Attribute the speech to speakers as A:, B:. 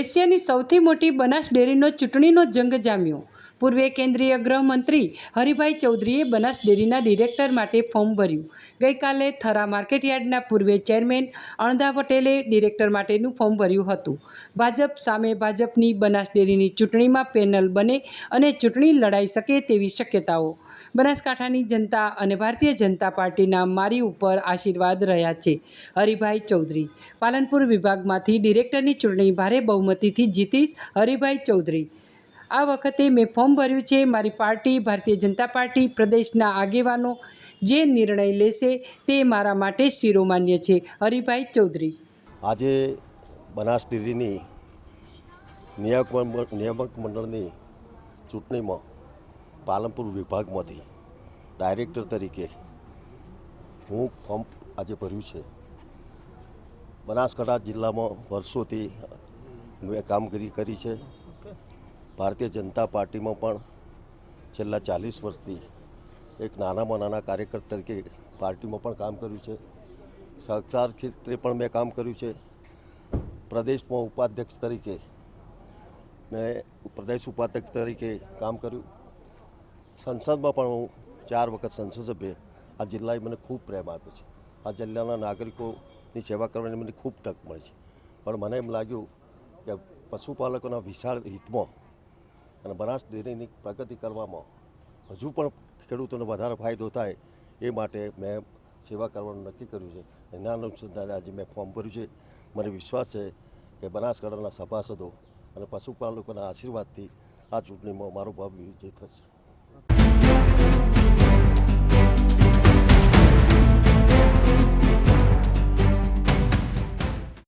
A: એશિયાની સૌથી મોટી બનાસ ડેરીનો ચૂંટણીનો જંગ જામ્યો. પૂર્વે કેન્દ્રીય ગૃહમંત્રી હરિભાઈ ચૌધરીએ બનાસ ડેરીના ડિરેક્ટર માટે ફોર્મ ભર્યું. ગઈકાલે થરા માર્કેટયાર્ડના પૂર્વે ચેરમેન અણધા પટેલે ડિરેક્ટર માટેનું ફોર્મ ભર્યું હતું. ભાજપ સામે ભાજપની બનાસ ડેરીની ચૂંટણીમાં પેનલ બને અને ચૂંટણી લડાઈ શકે તેવી શક્યતાઓ. બનાસકાંઠાની જનતા અને ભારતીય જનતા પાર્ટીના મારી ઉપર આશીર્વાદ રહ્યા છે. હરિભાઈ ચૌધરી. પાલનપુર વિભાગમાંથી ડિરેક્ટરની ચૂંટણી ભારે બહુમતીથી જીતીશ હરિભાઈ ચૌધરી. આ વખતે મેં ફોર્મ ભર્યું છે. મારી પાર્ટી, ભારતીય જનતા પાર્ટી, પ્રદેશના આગેવાનો જે નિર્ણય લેશે તે મારા માટે શિરોમાન્ય છે. હરિભાઈ ચૌધરી.
B: આજે બનાસ ડેરીની નિયામક નિયામક મંડળની ચૂંટણીમાં પાલનપુર વિભાગમાંથી ડાયરેક્ટર તરીકે હું ફોર્મ આજે ભર્યું છે. બનાસકાંઠા જિલ્લામાં વર્ષોથી મેં કામગીરી કરી છે. ભારતીય જનતા પાર્ટીમાં પણ છેલ્લા ચાલીસ વર્ષથી એક નાનામાં નાના કાર્યકર તરીકે પાર્ટીમાં પણ કામ કર્યું છે. સહકાર ક્ષેત્રે પણ મેં કામ કર્યું છે. પ્રદેશમાં ઉપાધ્યક્ષ તરીકે મેં પ્રદેશ ઉપાધ્યક્ષ તરીકે કામ કર્યું. સંસદમાં પણ હું ચાર વખત સંસદ સભ્ય. આ જિલ્લાએ મને ખૂબ પ્રેમ આપ્યો છે. આ જિલ્લાના નાગરિકોની સેવા કરવાની મને ખૂબ તક મળી છે. પણ મને એમ લાગ્યું કે પશુપાલકોના વિશાળ હિતમાં અને બનાસ ડેરીની પ્રગતિ કરવામાં હજુ પણ ખેડૂતોને વધારે ફાયદો થાય એ માટે મેં સેવા કરવાનું નક્કી કર્યું છે. એના અનુસંધાને આજે મેં ફોર્મ ભર્યું છે. મને વિશ્વાસ છે કે બનાસકાંઠાના સભાસદો અને પશુપાલકોના આશીર્વાદથી આ ચૂંટણીમાં મારો ભાવ વિજય થશે.